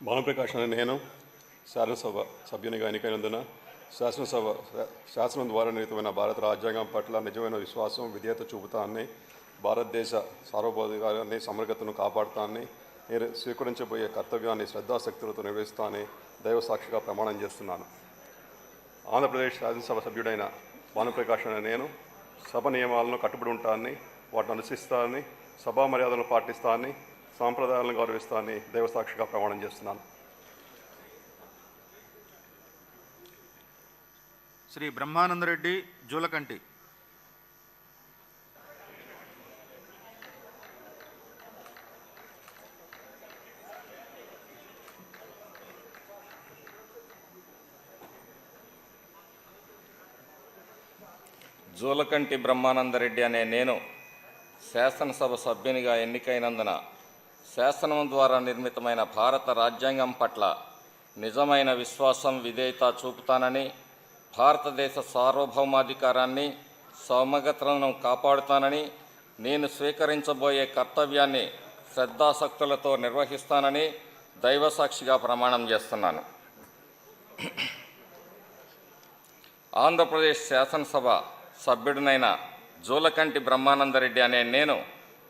భానుప్రకాష్ అనే నేను శాసనసభ సభ్యునిగా ఎన్నికైనందున శాసనసభ శాసనం ద్వారా నిర్మితమైన భారత రాజ్యాంగం పట్ల నిజమైన విశ్వాసం విధేయత చూపుతానని భారతదేశ సార్వభౌమికాన్ని సమగ్రతను కాపాడుతానని నేను స్వీకరించబోయే కర్తవ్యాన్ని శ్రద్ధాశక్తులతో నిర్వహిస్తానని దైవ సాక్షిగా ప్రమాణం చేస్తున్నాను. ఆంధ్రప్రదేశ్ శాసనసభ సభ్యుడైన భానుప్రకాష్ అనే నేను సభ నియమాలను కట్టుబడి ఉంటానని వాటిని అనుసరిస్తానని సభా మర్యాదలను పాటిస్తానని సాంప్రదాయాలను గౌరవిస్తానని దైవసాక్షిగా ప్రమాణం చేస్తున్నాను. శ్రీ బ్రహ్మానందరెడ్డి జూలకంటి. జూలకంటి బ్రహ్మానందరెడ్డి అనే నేను శాసనసభ సభ్యునిగా ఎన్నికైనందున శాసనం ద్వారా నిర్మితమైన భారత రాజ్యాంగం పట్ల నిజమైన విశ్వాసం విధేయత చూపుతానని భారతదేశ సార్వభౌమాధికారాన్ని సమగ్రతలను కాపాడుతానని నేను స్వీకరించబోయే కర్తవ్యాన్ని శ్రద్ధాసక్తులతో నిర్వహిస్తానని దైవసాక్షిగా ప్రమాణం చేస్తున్నాను. ఆంధ్రప్రదేశ్ శాసనసభ సభ్యుడినైన జూలకంటి బ్రహ్మానందరెడ్డి అనే నేను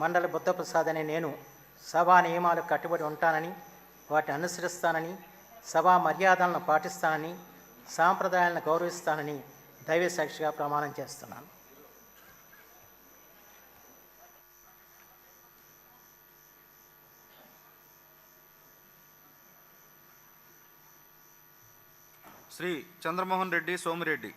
మండలి బుద్ధప్రసాద్ అనే నేను సభా నియమాలకు కట్టుబడి ఉంటానని వాటిని అనుసరిస్తానని సభా మర్యాదలను పాటిస్తానని సాంప్రదాయాలను గౌరవిస్తానని దైవ సాక్షిగా ప్రమాణం చేస్తున్నాను. శ్రీ చంద్రమోహన్ రెడ్డి సోమిరెడ్డి.